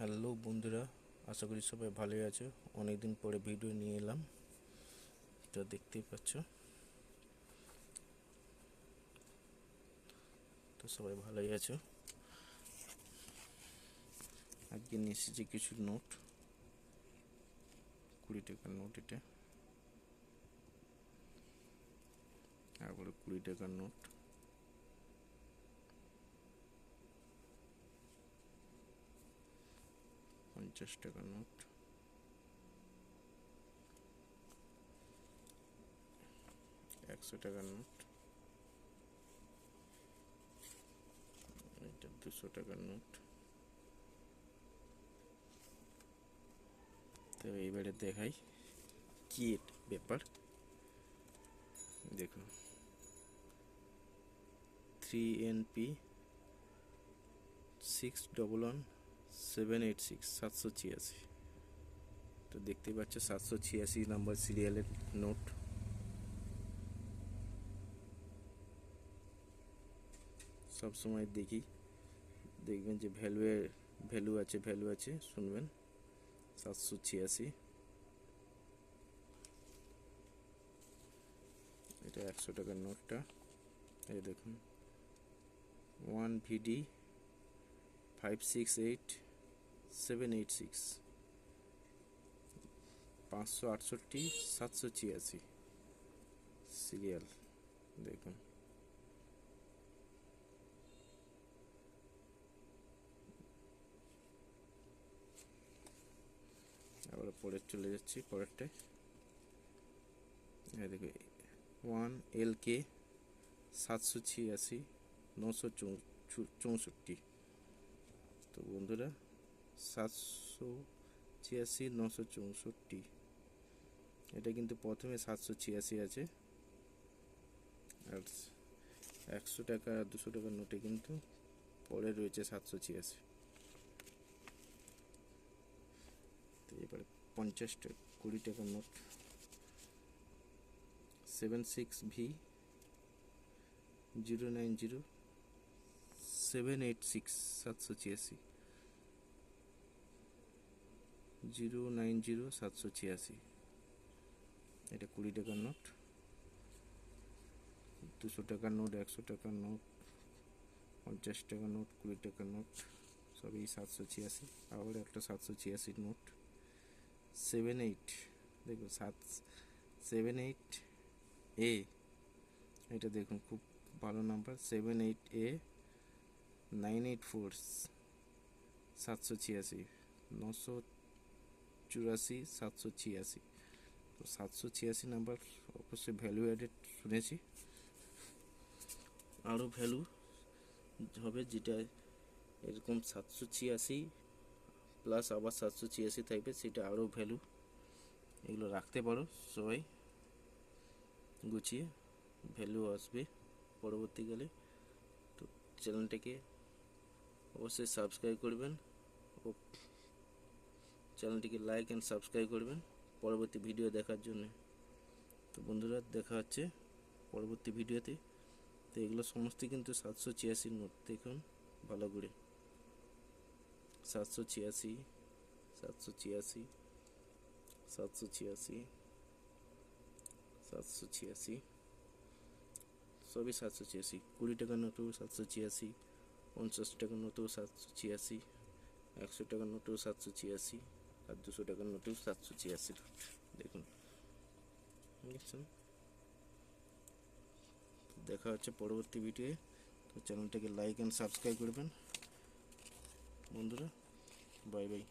Hello বন্ধুরা, আশা করি সবাই ভালোই আছে। অনেকদিন পরে ভিডিও নিয়ে এলাম। এটা দেখতেই পাচ্ছ। তো সবাই ভালোই আছো? আজকে নিয়ে এসেছি কিছু নোট, কুড়ি টাকার নোট এটা। কুড়ি টাকার নোট। পঞ্চাশ টাকার নোট একশো টাকার নোট। এটা দুশো টাকার নোট। তো এইবারে দেখাই কি ব্যাপার। দেখুন। Three N P six double one seven eight six সাতশো ছিয়াশি। তো দেখতে পাচ্ছ সাতশো ছিয়াশি নাম্বার সিরিয়ালের নোট সব সময় দেখি। দেখবেন যে ভ্যালু ভ্যালু আছে ভ্যালু আছে, শুনবেন। সাতশো ছিয়াশি। এটা একশো টাকার নোটটা এই দেখুন। One V D five six eight seven eight six পাঁচশো আটষট্টি, সাতশো ছিয়াশি। সিরিয়াল দেখুন। আবার পরে চলে যাচ্ছি পরেরটায় দেখো ওয়ান এল কে সাতশো ছিয়াশি, নশো চৌষট্টি। তো বন্ধুরা, সাতশো ছিয়াশি, নশো চৌষট্টি। এটা কিন্তু প্রথমে সাতশো ছিয়াশি আছে। আর একশো টাকা আর দুশো টাকার নোটে কিন্তু পরে রয়েছে সাতশো ছিয়াশি। তো এবারে পঞ্চাশ টাকা কুড়ি টাকার note. Seven six V, zero nine zero seven eight six সাতশো ছিয়াশি। জিরো নাইন জিরো সাতশো ছিয়াশি। এটা কুড়ি টাকার নোট। দুশো টাকার নোট, একশো টাকার নোট, পঞ্চাশ টাকার নোট, কুড়ি টাকার নোট, সবই সাতশো ছিয়াশি। আবার একটা সাতশো ছিয়াশির নোট। সেভেন এইট দেখুন সাত সেভেন এইট এ এটা দেখুন, খুব ভালো number seven eight A nine eight four সাতশো ছিয়াশি, নশো চুরাশি, সাতশো ছিয়াশি। তো সাতশো ছিয়াশি নাম্বার অবশ্যই ভ্যালু অ্যাডেড শুনেছি। আরও ভ্যালু হবে যেটা এরকম সাতশো ছিয়াশি প্লাস আবার সাতশো ছিয়াশি থাকবে, সেটা আরও ভ্যালু এগুলো রাখতে পারো। সবাই গুছিয়ে ভ্যালু আসবে পরবর্তীকালে। তো চ্যানেলটাকে অবশ্যই সাবস্ক্রাইব করবেন। ও চ্যানেলটিকে লাইক অ্যান্ড সাবস্ক্রাইব করবেন পরবর্তী ভিডিও দেখার জন্য। তো বন্ধুরা, দেখা হচ্ছে পরবর্তী ভিডিওতে তো। এগুলো সমস্ত কিন্তু সাতশো ছিয়াশির নোট। দেখুন, ভালো করে। সাতশো ছিয়াশি সাতশো ছিয়াশি সাতশো ছিয়াশি সাতশো ছিয়াশি। সবই সাতশো ছিয়াশি। কুড়ি টাকার নোটও সাতশো ছিয়াশি। পঞ্চাশ টাকার নোটও সাতশো ছিয়াশি, একশো টাকার নোটও সাতশো ছিয়াশি আর দুশো টাকার নোটেও সাতশো ছিয়াশি। দেখুন দেখা হচ্ছে পরবর্তী ভিডিওয়ে। তো চ্যানেলটাকে লাইক অ্যান্ড সাবস্ক্রাইব করবেন। বন্ধুরা, বাই বাই।